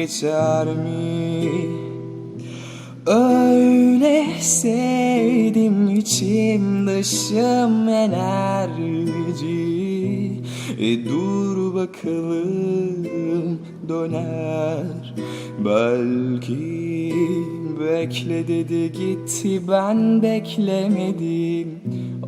geçer mi? Öyle sevdim içim dışım enerji. E dur bakalım döner. Belki Bekle dedi gitti ben beklemedim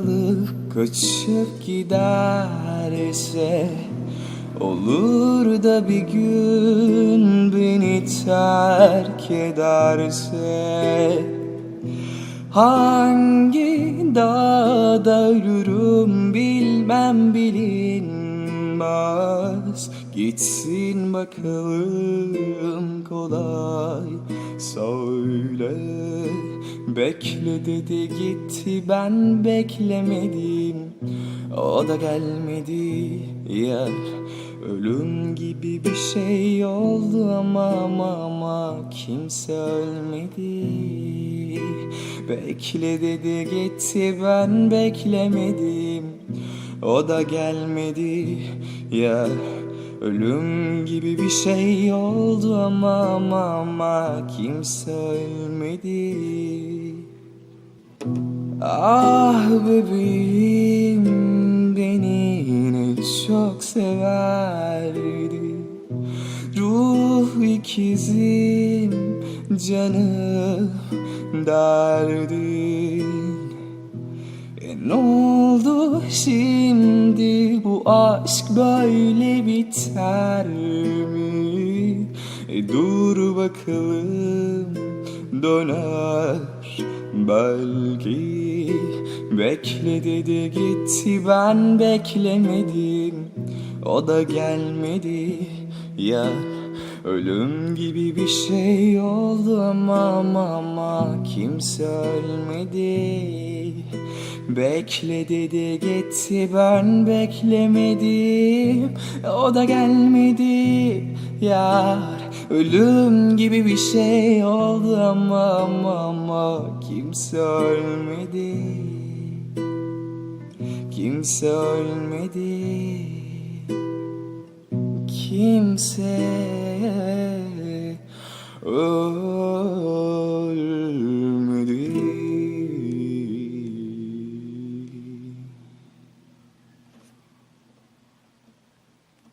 alıp kaçıp giderse Olur da bir gün beni terk ederse. Hangi dağda ölürüm bilmem bilinmez Gitsin bakalım kolay. Söyle Bekle dedi gitti. Ben beklemedim. O da gelmedi. Ya Ölüm gibi bir şey oldu ama ama ama kimse ölmedi. Bekle dedi gitti. Ben beklemedim. O da gelmedi. Ya Ölüm gibi bir şey oldu ama ama ama kimse ölmedi. Ah bebeğim beni yine çok severdi. Ruh ikizim canım derdin e ne oldu şimdi aşk böyle biter mi? E dur bakalım döner belki Bekle dedi gitti. Ben beklemedim O da gelmedi ya Ölüm gibi bir şey oldu ama ama ama kimse ölmedi. Bekle dedi gitti ben beklemedim. O da gelmedi yar. Ölüm gibi bir şey oldu ama ama ama kimse ölmedi. Kimse ölmedi Kimse. Ölmedi